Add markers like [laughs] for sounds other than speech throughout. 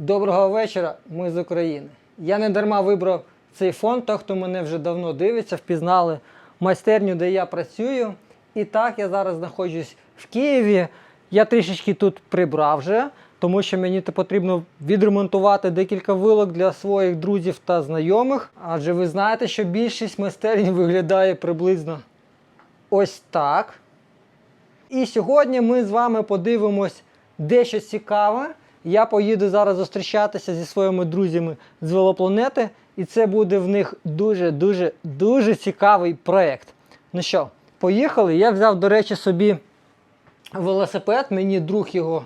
Доброго вечора, ми з України. Я не дарма вибрав цей фон, то хто мене вже давно дивиться, впізнали майстерню, де я працюю. І так, я зараз знаходжусь в Києві. Я трішечки тут прибрав вже, тому що мені потрібно відремонтувати декілька вилок для своїх друзів та знайомих. Адже ви знаєте, що більшість майстерень виглядає приблизно ось так. І сьогодні ми з вами подивимось дещо цікаве. Я поїду зараз зустрічатися зі своїми друзями з велопланети, і це буде в них дуже-дуже дуже цікавий проєкт. Ну що, поїхали. Я взяв, до речі, собі велосипед, мені друг його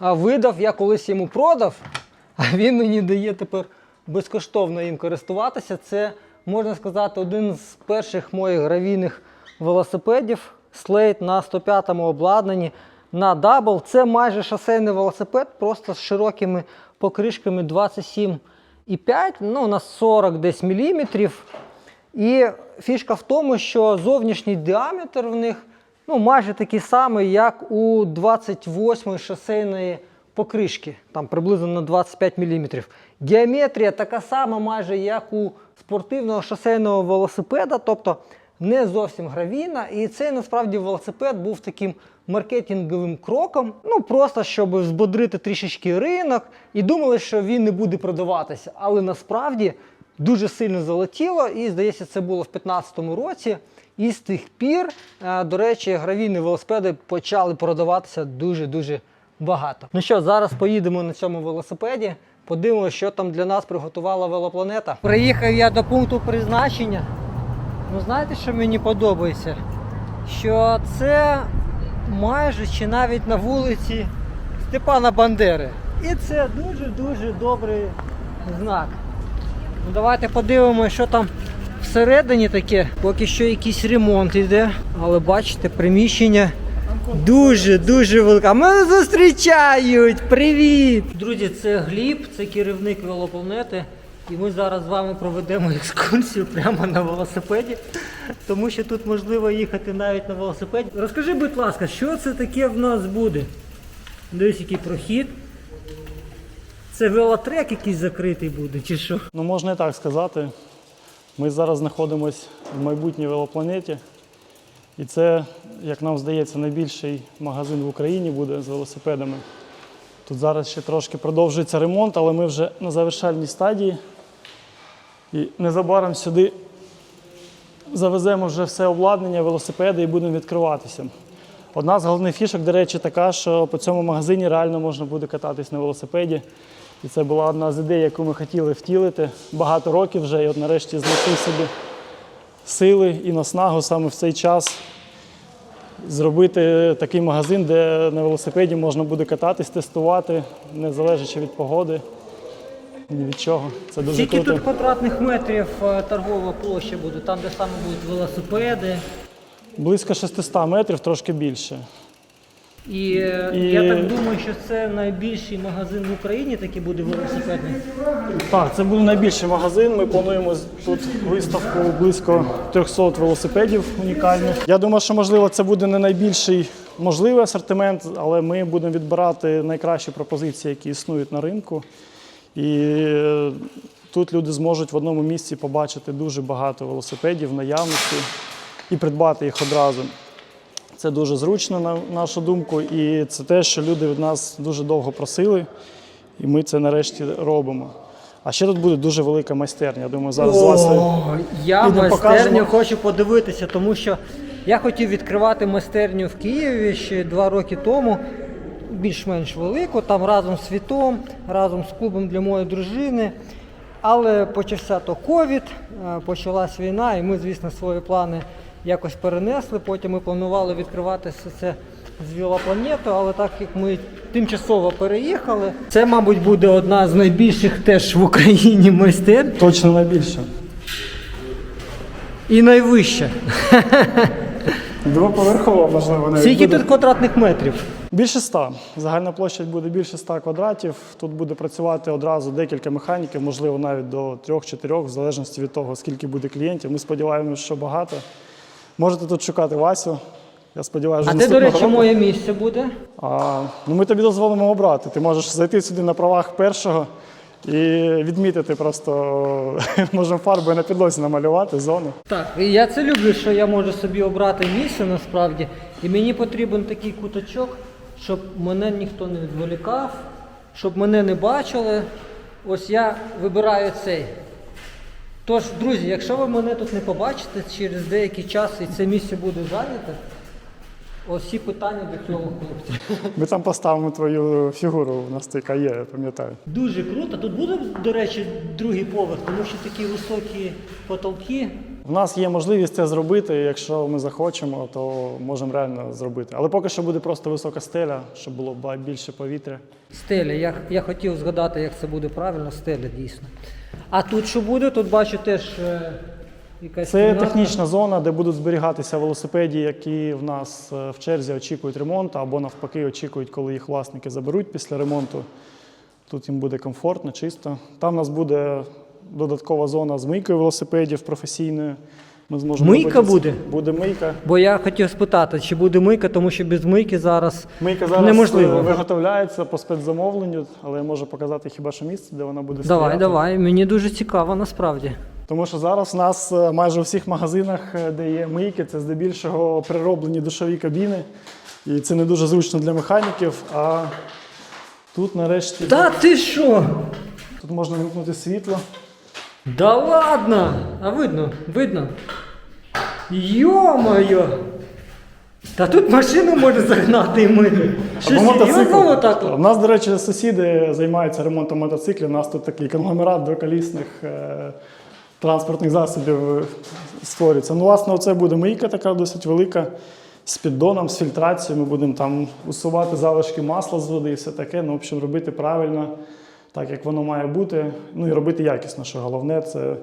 видав, я колись йому продав, [laughs] а він мені дає тепер безкоштовно їм користуватися. Це, можна сказати, один з перших моїх гравійних велосипедів. Слейд на 105-му обладнанні на дабл. Це майже шосейний велосипед, просто з широкими покришками 27,5, ну на 40 десь міліметрів. І фішка в тому, що зовнішній діаметр в них ну, майже такий самий, як у 28 шосейної покришки, там приблизно на 25 мм. Діаметрія така сама, майже як у спортивного шосейного велосипеда, тобто не зовсім гравійна. І цей насправді велосипед був таким маркетинговим кроком, ну просто щоб збодрити трішечки ринок, і думали, що він не буде продаватися. Але насправді дуже сильно залетіло, і здається, це було в 2015 році. І з тих пір, е, до речі, гравійні велосипеди почали продаватися дуже-дуже багато. Ну що, зараз поїдемо на цьому велосипеді, подивимося, що там для нас приготувала велопланета. Приїхав я до пункту призначення. Ну, знаєте, що мені подобається? Що це майже чи навіть на вулиці Степана Бандери. І це дуже-дуже добрий знак. Ну, давайте подивимося, що там всередині таке. Поки що якийсь ремонт йде, але бачите, приміщення дуже-дуже велике. Мене зустрічають! Привіт! Друзі, це Гліб, це керівник велопланети. І ми зараз з вами проведемо екскурсію прямо на велосипеді, тому що тут можливо їхати навіть на велосипеді. Розкажи, будь ласка, що це таке в нас буде? Дивись, який прохід. Це велотрек якийсь закритий буде, чи що? Ну, можна і так сказати. Ми зараз знаходимося в майбутній велопланеті. І це, як нам здається, найбільший магазин в Україні буде з велосипедами. Тут зараз ще трошки продовжується ремонт, але ми вже на завершальній стадії. І незабаром сюди завеземо вже все обладнання, велосипеди і будемо відкриватися. Одна з головних фішок, до речі, така, що по цьому магазині реально можна буде кататись на велосипеді. І це була одна з ідей, яку ми хотіли втілити багато років вже. І от нарешті знайшли собі сили і наснагу саме в цей час зробити такий магазин, де на велосипеді можна буде кататись, тестувати, не залежачи від погоди, ні від чого. Це дуже Скільки круто. тут квадратних метрів е, торгова площа буде, там де саме будуть велосипеди. Близько 600 метрів, трошки більше. І, е, І- я так думаю, що це найбільший магазин в Україні, такий буде велосипедний. Так, це буде найбільший магазин. Ми плануємо тут виставку близько 300 велосипедів унікальних. Я думаю, що можливо це буде не найбільший можливий асортимент, але ми будемо відбирати найкращі пропозиції, які існують на ринку. І е, тут люди зможуть в одному місці побачити дуже багато велосипедів наявності і придбати їх одразу. Це дуже зручно, на нашу думку, і це те, що люди від нас дуже довго просили, і ми це нарешті робимо. А ще тут буде дуже велика майстерня. Я думаю, зараз. О, я майстерню покажемо. хочу подивитися, тому що я хотів відкривати майстерню в Києві ще два роки тому, більш-менш велику, там разом з світом, разом з клубом для моєї дружини. Але почався то ковід, е, почалась війна, і ми, звісно, свої плани якось перенесли. Потім ми планували відкривати все це з велопланету, але так як ми тимчасово переїхали, це, мабуть, буде одна з найбільших теж в Україні майстерень. Точно найбільше. І найвище. Двоповерхова, можливо, навіть Скільки тут квадратних метрів? Більше 100. Загальна площа буде більше 100 квадратів. Тут буде працювати одразу декілька механіків, можливо, навіть до 3-4, в залежності від того, скільки буде клієнтів. Ми сподіваємося, що багато. Можете тут шукати Васю. Я сподіваюся, А де, до речі, року- моє місце буде? А, ну ми тобі дозволимо обрати. Ти можеш зайти сюди на правах першого і відмітити просто [laughs] можемо фарбою на підлозі намалювати зону. Так, і я це люблю, що я можу собі обрати місце насправді. І мені потрібен такий куточок, щоб мене ніхто не відволікав, щоб мене не бачили. Ось я вибираю цей. Тож, друзі, якщо ви мене тут не побачите через деякий час і це місце буде зайняте, ось всі питання до цього хлопця. Ми там поставимо твою фігуру, у нас така є, я пам'ятаю. Дуже круто. Тут буде, до речі, другий поверх, тому що такі високі потолки. У нас є можливість це зробити. Якщо ми захочемо, то можемо реально зробити. Але поки що буде просто висока стеля, щоб було більше повітря. Стеля. Я, я хотів згадати, як це буде правильно, стеля дійсно. А тут що буде? Тут бачу теж е, якась Це кімната. технічна зона, де будуть зберігатися велосипеді, які в нас е, в черзі очікують ремонту, або навпаки очікують, коли їх власники заберуть після ремонту. Тут їм буде комфортно, чисто. Там у нас буде додаткова зона з мийкою велосипедів професійною. Ми зможемо Мийка робити- буде? Буде мийка. Бо я хотів спитати, чи буде мийка, тому що без мийки зараз Мийка зараз неможливо. е, виготовляється по спецзамовленню, але я можу показати хіба що місце, де вона буде Давай, стояти. давай. Мені дуже цікаво насправді. Тому що зараз у нас е, майже у всіх магазинах, е, де є мийки, це здебільшого перероблені душові кабіни. І це не дуже зручно для механіків. А тут нарешті Та ти що? тут можна вимкнути світло. Да ладно! А видно, видно. Йо-моє! Та тут машину може загнати і мити. Що Або серйозно отак? У нас, до речі, сусіди займаються ремонтом мотоциклів. У нас тут такий конгломерат двоколісних е, транспортних засобів створюється. Ну, власне, оце буде мийка така досить велика. З піддоном, з фільтрацією. Ми будемо там усувати залишки масла з води і все таке. Ну, в общем, робити правильно, так як воно має бути. Ну і робити якісно, що головне, це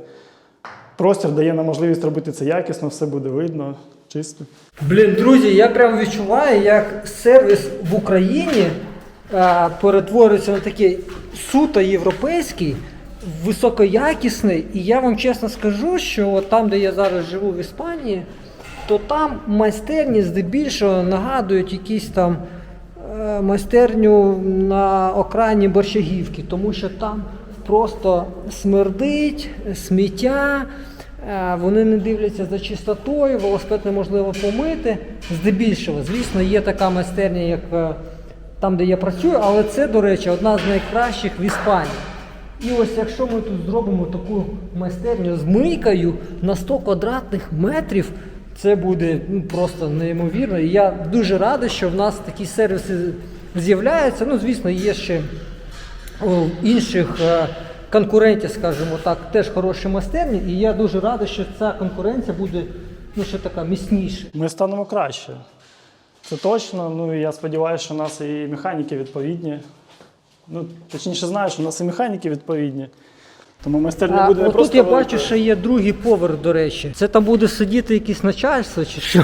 простір дає нам можливість робити це якісно, все буде видно, чисто. Блін, друзі, я прям відчуваю, як сервіс в Україні е, перетворюється на такий суто європейський, високоякісний. І я вам чесно скажу, що там, де я зараз живу в Іспанії, то там майстерні здебільшого нагадують якісь там майстерню на окраїні Борщагівки, тому що там просто смердить, сміття. Е, Вони не дивляться за чистотою, велосипед неможливо помити. Здебільшого, звісно, є така майстерня, як е, там, де я працюю, але це, до речі, одна з найкращих в Іспанії. І ось якщо ми тут зробимо таку майстерню з мийкою на 100 квадратних метрів, це буде ну, просто неймовірно. І я дуже радий, що в нас такі сервіси з'являються. Ну, звісно, є ще у інших е, конкурентів, скажімо так, теж хороші майстерні. І я дуже радий, що ця конкуренція буде ну, ще така міцніша. Ми станемо краще. Це точно. Ну і я сподіваюся, що у нас і механіки відповідні. Ну, точніше, знаю, що у нас і механіки відповідні. Тому майстерня А, буде не отут просто. я велика. бачу, що є другий поверх, до речі. Це там буде сидіти якесь начальство чи що?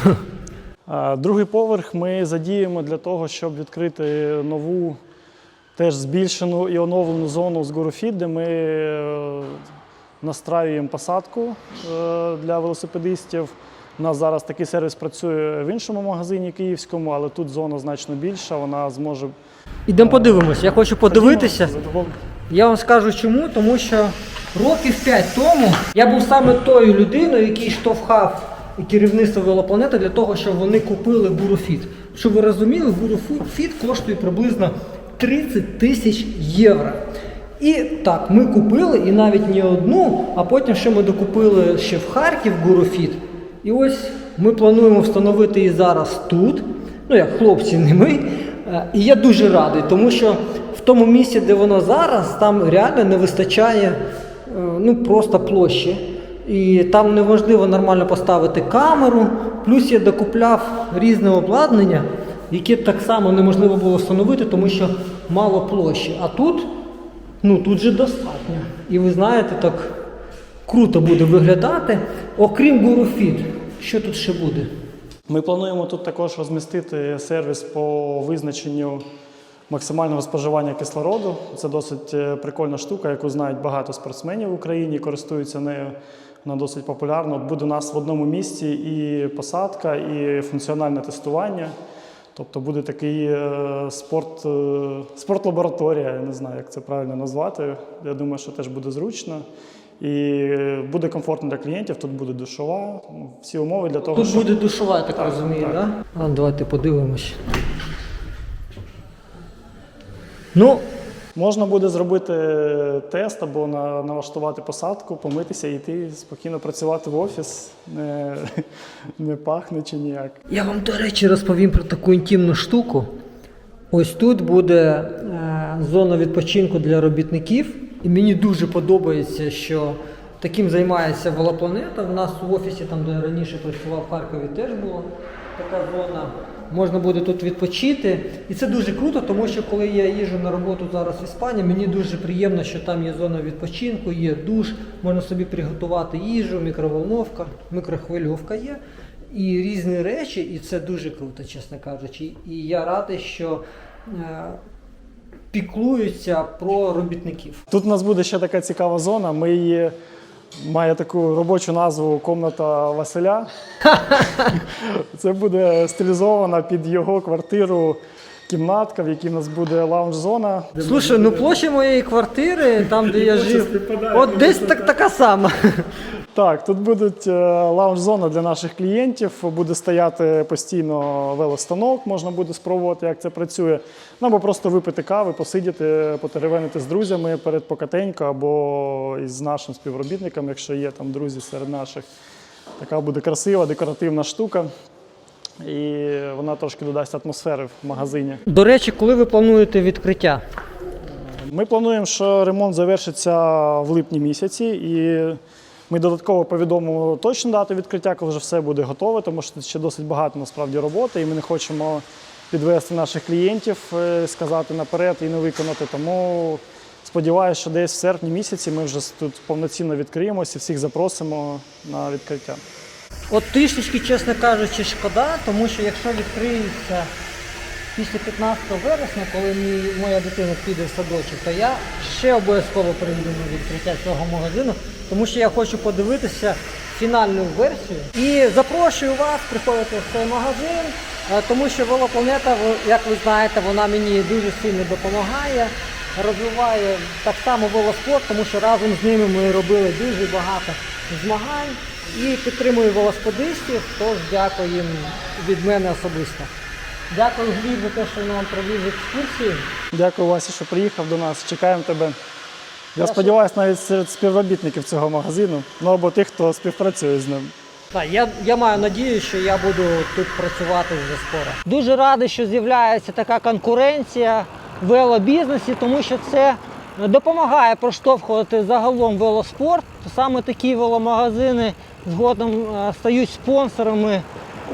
А, Другий поверх ми задіємо для того, щоб відкрити нову, теж збільшену і оновлену зону з Гуруфіт, де ми е, настраюємо посадку е, для велосипедистів. У нас зараз такий сервіс працює в іншому магазині київському, але тут зона значно більша. Вона зможе Ідемо подивимось. Я хочу подивитися. Я вам скажу чому, тому що років 5 тому я був саме тою людиною, який штовхав керівництво велопланети для того, щоб вони купили бурофіт. Щоб ви розуміли, бурофіт коштує приблизно 30 тисяч євро. І так, ми купили і навіть не одну, а потім ще ми докупили ще в Харків Гурофіт. І ось ми плануємо встановити її зараз тут. Ну як хлопці, не ми. Е, І я дуже радий, тому що в тому місці, де воно зараз, там реально не вистачає ну, просто площі. І там неможливо нормально поставити камеру. Плюс я докупляв різне обладнання, яке так само неможливо було встановити, тому що мало площі. А тут, ну тут же достатньо. І ви знаєте, так круто буде виглядати. Окрім Гуруфіт, що тут ще буде? Ми плануємо тут також розмістити сервіс по визначенню максимального споживання кислороду. Це досить е, прикольна штука, яку знають багато спортсменів в Україні, користуються нею. Вона досить популярна. От буде у нас в одному місці і посадка, і функціональне тестування. Тобто буде такий е, спорт, е, спортлабораторія, я не знаю, як це правильно назвати. Я думаю, що теж буде зручно. І буде комфортно для клієнтів, тут буде душова, всі умови для того, Тут щоб буде душова, я так, Так, розумію, так? Да? А, давайте подивимось. Ну, Можна буде зробити тест або на, налаштувати посадку, помитися і йти спокійно працювати в офіс. Не, не пахне чи ніяк. Я вам, до речі, розповім про таку інтимну штуку. Ось тут буде е, зона відпочинку для робітників. І мені дуже подобається, що таким займається Велопланета. У нас в офісі, там, де я раніше працював в Харкові, теж була така зона. Можна буде тут відпочити. І це дуже круто, тому що коли я їжджу на роботу зараз в Іспанії, мені дуже приємно, що там є зона відпочинку, є душ, можна собі приготувати їжу, мікроволновка, мікрохвильовка є і різні речі, і це дуже круто, чесно кажучи. І я радий, що е, піклуються про робітників. Тут у нас буде ще така цікава зона. Ми її має таку робочу назву Комната Василя. [laughs] Це буде стилізована під його квартиру кімнатка, в якій у нас буде лаунж-зона. Слушай, ну площа моєї квартири, там де я жив, от десь так, така сама. Так, тут буде лаунж-зона для наших клієнтів, буде стояти постійно велостанок, можна буде спробувати, як це працює. Ну, або просто випити кави, посидіти, потеревенити з друзями перед покатенько, або із нашим співробітником, якщо є там друзі серед наших. Така буде красива, декоративна штука. І вона трошки додасть атмосфери в магазині. До речі, коли ви плануєте відкриття? Ми плануємо, що ремонт завершиться в липні місяці, і ми додатково повідомимо точну дату відкриття, коли вже все буде готове, тому що тут ще досить багато насправді роботи, і ми не хочемо підвести наших клієнтів, е, сказати наперед і не виконати. Тому сподіваюся, що десь в серпні місяці ми вже тут повноцінно відкриємося і всіх запросимо на відкриття. От трішечки, чесно кажучи, шкода, тому що якщо відкриється після 15 вересня, коли мій, моя дитина піде в садочок, то я ще обов'язково прийду на відкриття цього магазину, тому що я хочу подивитися фінальну версію. І запрошую вас приходити в цей магазин, е, тому що Велопланета, як ви знаєте, вона мені дуже сильно допомагає. Розвиває так само велоспорт, тому що разом з ними ми робили дуже багато змагань і підтримую велосипедистів, тож дякую їм від мене особисто. Дякую Гліб за те, що нам провів екскурсію. Дякую, Вася, що приїхав до нас. Чекаємо тебе. Я сподіваюся, навіть серед співробітників цього магазину, ну або тих, хто співпрацює з ним. Так, я, я маю надію, що я буду тут працювати вже скоро. Дуже радий, що з'являється така конкуренція в велобізнесі, тому що це допомагає проштовхувати загалом велоспорт. Саме такі веломагазини згодом е, стають спонсорами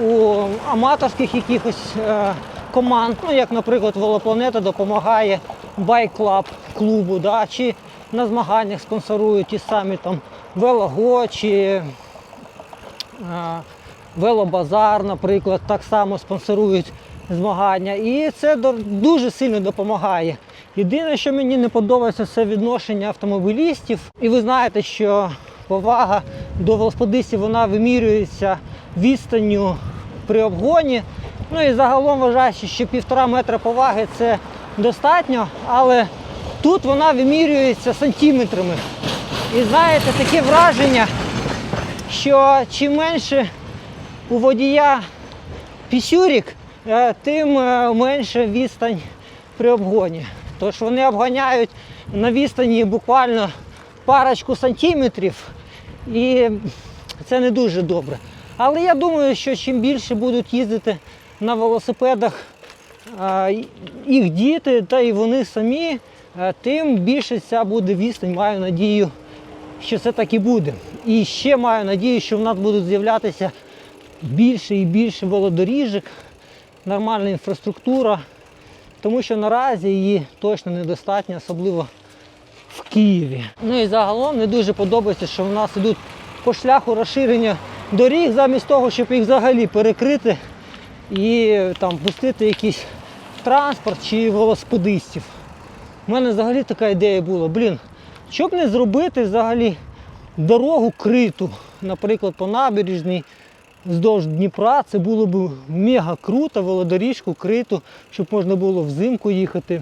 у аматорських якихось е, команд, ну як, наприклад, Велопланета допомагає Club клубу, да, чи на змаганнях спонсорують ті самі там Велого чи Е, Велобазар, наприклад, так само спонсорують змагання. І це дуже сильно допомагає. Єдине, що мені не подобається, це відношення автомобілістів. І ви знаєте, що повага до велосипедистів вона вимірюється відстанню при обгоні. Ну і загалом вважаючи, що півтора метра поваги це достатньо, але тут вона вимірюється сантиметрами. І знаєте, таке враження, що чим менше у водія пісюрік, е, тим е, менше відстань при обгоні. Тож вони обганяють на відстані буквально парочку сантиметрів, і це не дуже добре. Але я думаю, що чим більше будуть їздити на велосипедах е, їх діти, та і вони самі, тим більше ця буде відстань, маю надію, що це так і буде. І ще маю надію, що в нас будуть з'являтися більше і більше велодоріжок, нормальна інфраструктура, тому що наразі її точно недостатньо, особливо в Києві. Ну і загалом не дуже подобається, що в нас ідуть по шляху розширення доріг, замість того, щоб їх взагалі перекрити і там пустити якийсь транспорт чи велосипедистів. У мене взагалі така ідея була, блін, що б не зробити взагалі дорогу криту, наприклад, по набережній вздовж Дніпра, це було б мега круто, велодоріжку криту, щоб можна було взимку їхати.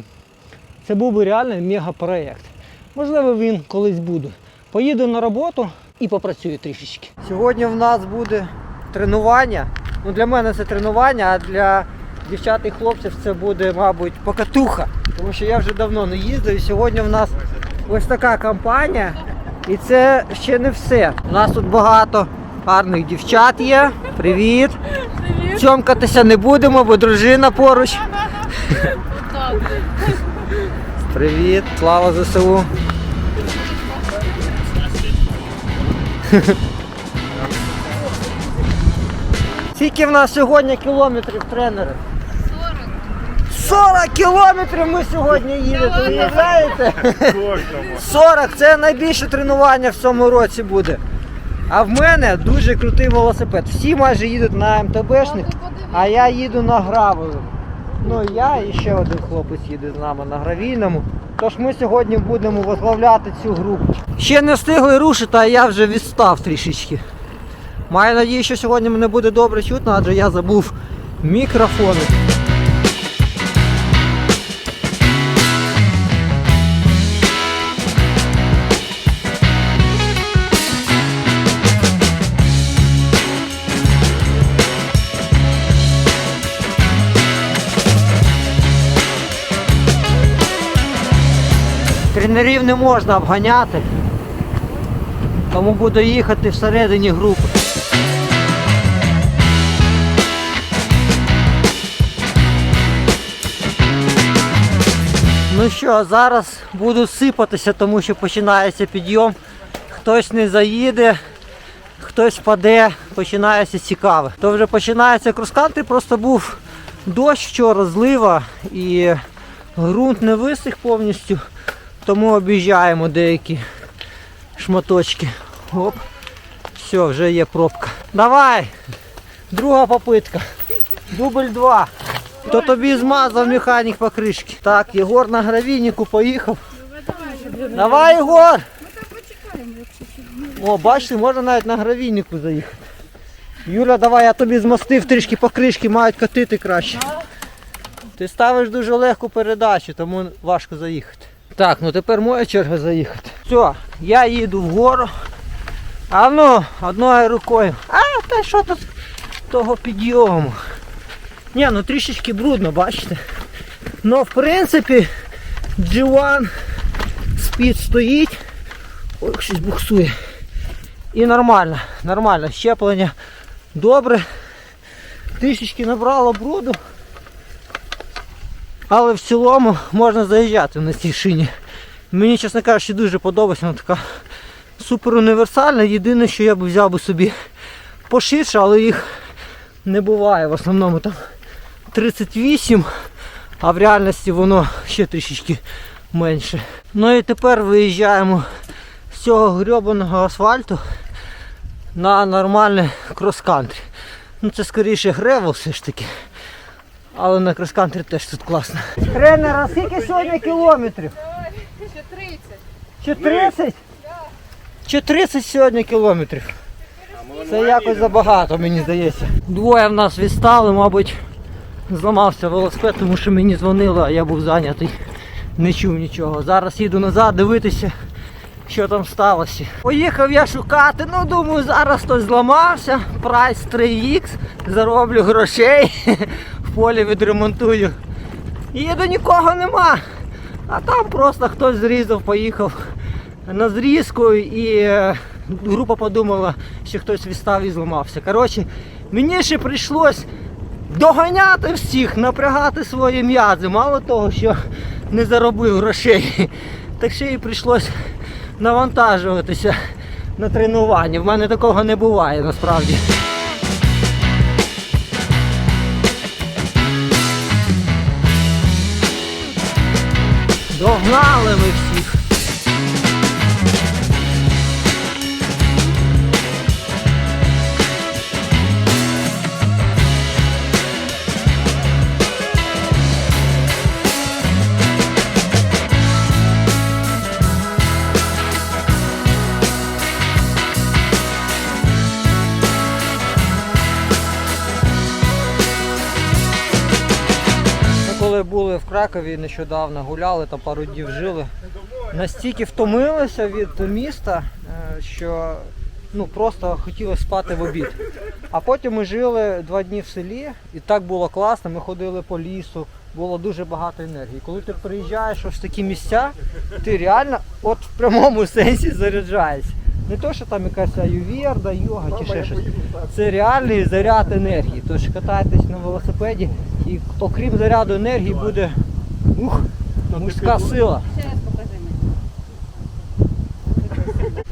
Це був би реально мегапроєкт. Можливо, він колись буде. Поїду на роботу і попрацюю трішечки. Сьогодні в нас буде тренування. Ну, для мене це тренування, а для дівчат і хлопців це буде, мабуть, покатуха. Тому що я вже давно не їздив. І сьогодні в нас ось така кампанія. І це ще не все. У нас тут багато гарних дівчат є. Привіт. Привіт. Цьомкатися не будемо, бо дружина поруч. Привіт, слава ЗСУ. Скільки в нас сьогодні кілометрів тренери? 40 кілометрів ми сьогодні їдемо, уявляєте? 40 це найбільше тренування в цьому році буде. А в мене дуже крутий велосипед. Всі майже їдуть на МТБшник, а я їду на гравелу. Ну я і ще один хлопець їде з нами на гравійному. Тож ми сьогодні будемо возглавляти цю групу. Ще не встигли рушити, а я вже відстав трішечки. Маю надію, що сьогодні мене буде добре чутно, адже я забув мікрофони. Тренерів не можна обганяти, тому буду їхати всередині групи. Ну що, зараз буду сипатися, тому що починається підйом. Хтось не заїде, хтось впаде, починається цікаве. То вже починається крос-кантри, просто був дощ вчора, злива і ґрунт не висих повністю, тому об'їжджаємо деякі шматочки. Оп. Все, вже є пробка. Давай! Друга попитка. Дубль 2. То тобі змазав механік покришки. Так, Єгор на гравійнику поїхав. Давай, Єгор! О, бачите, можна навіть на гравійнику заїхати. Юля, давай, я тобі змастив трішки покришки, мають катити краще. Ти ставиш дуже легку передачу, тому важко заїхати. Так, ну тепер моя черга заїхати. Все, я їду вгору. А ну, одною рукою. А, та що тут того підйому? Ні, ну трішечки брудно, бачите. Ну, в принципі, G1 спід стоїть. Ой, щось буксує. І нормально, нормально. Щеплення добре. Трішечки набрало бруду. Але в цілому можна заїжджати на цій шині. Мені, чесно кажучи, дуже подобається. Вона така супер універсальна. Єдине, що я б взяв би собі поширше, але їх не буває. В основному там 38, а в реальності воно ще трішечки менше. Ну і тепер виїжджаємо з цього грьобаного асфальту на нормальне крос-кантрі. Ну це скоріше гревел все ж таки. Але на крос-кантрі теж тут класно. Тренер, а скільки сьогодні кілометрів? Ще 30. Чи 30? Чи 30 сьогодні кілометрів? Це якось забагато, мені здається. Двоє в нас відстали, мабуть, зламався велосипед, тому що мені дзвонили, а я був зайнятий. Не чув нічого. Зараз їду назад дивитися, що там сталося. Поїхав я шукати, ну думаю, зараз хтось зламався. Прайс 3х, зароблю грошей, полі відремонтую. Їду нікого нема. А там просто хтось зрізав, поїхав на зрізку і е, група подумала, що хтось відстав і зламався. Коротше, мені ще прийшлось доганяти всіх, напрягати свої м'язи. Мало того, що не заробив грошей, [laughs] так ще й прийшлось навантажуватися на тренування. В мене такого не буває насправді. Догнали ми всіх. Кракові нещодавно, гуляли, там пару днів жили. Настільки втомилися від міста, е, що ну, просто хотілося спати в обід. А потім ми жили два дні в селі, і так було класно. Ми ходили по лісу, було дуже багато енергії. Коли ти приїжджаєш ось в такі місця, ти реально от в прямому [laughs] сенсі заряджаєшся. Не то, що там якась аювєрда, йога чи ще щось. Це реальний заряд енергії. Тож катайтесь на велосипеді і окрім заряду енергії буде ух, мужська сила.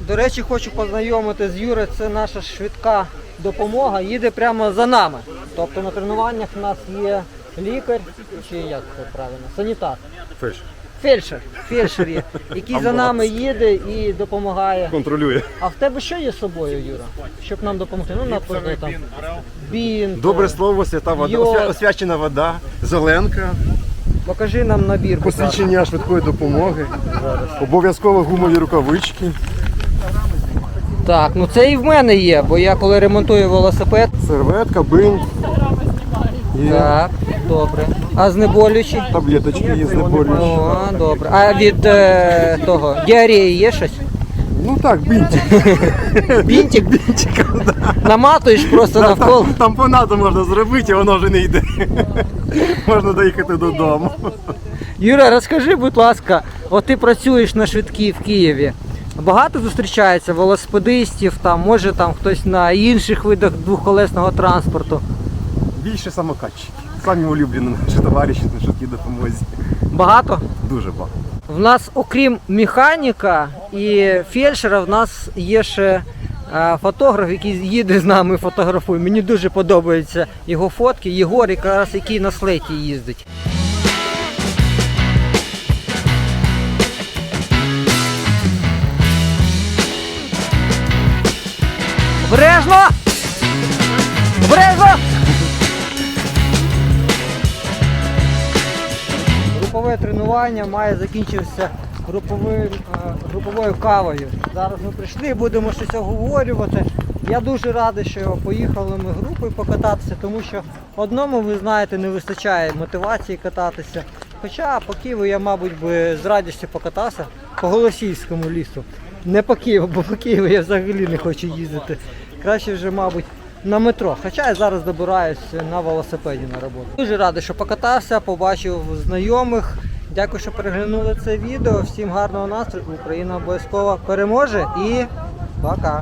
До речі, хочу познайомити з Юрою, це наша швидка допомога, їде прямо за нами. Тобто на тренуваннях в нас є лікар, чи як це правильно, санітар. Фельдшер. Фельдшер, фельдшер є, який за нами їде і допомагає. Контролює. А в тебе що є з собою, Юра? Щоб нам допомогти? Ну, наприклад, там бінт. Добре е, слово, свята вода, освя- освячена вода, зеленка, Покажи нам набір. будь ласка. посвідчення швидкої допомоги, обов'язково гумові рукавички, Так, ну це і в мене є, бо я коли ремонтую велосипед. серветка, бинт, є Так, добре. А знеболюючий? таблеточки є знеболюючі. О, добре. А від е, того діареї є щось? Ну так, бинтик. Бінтик? [laughs] Бинтиком, да. Наматуєш просто навколо. Там, там понадо можна зробити, і воно вже не йде. Можна доїхати додому. Юра, розкажи, будь ласка, от ти працюєш на швидкій в Києві. Багато зустрічається велосипедистів, там, може там хтось на інших видах двохколесного транспорту. Більше самокатчиків. Самі улюблені наші товариші на швидкій допомозі. Багато? Дуже багато. В нас, окрім механіка і фельдшера, в нас є ще е, фотограф, який їде з нами фотографує. Мені дуже подобаються його фотки. Єгор, якраз який на слеті їздить. Тренування має закінчитися груповим, е, груповою кавою. Зараз ми прийшли, будемо щось оговорювати. Я дуже радий, що поїхали ми групою покататися, тому що одному, ви знаєте, не вистачає мотивації кататися. Хоча по Києву я, мабуть, би з радістю покатався по Голосіївському лісу. Не по Києву, бо по Києву я взагалі не хочу їздити. Краще вже, мабуть, на метро. Хоча я зараз добираюсь на велосипеді на роботу. Дуже радий, що покатався, побачив знайомих. Дякую, що переглянули це відео. Всім гарного настрою. Україна обов'язково переможе і пока.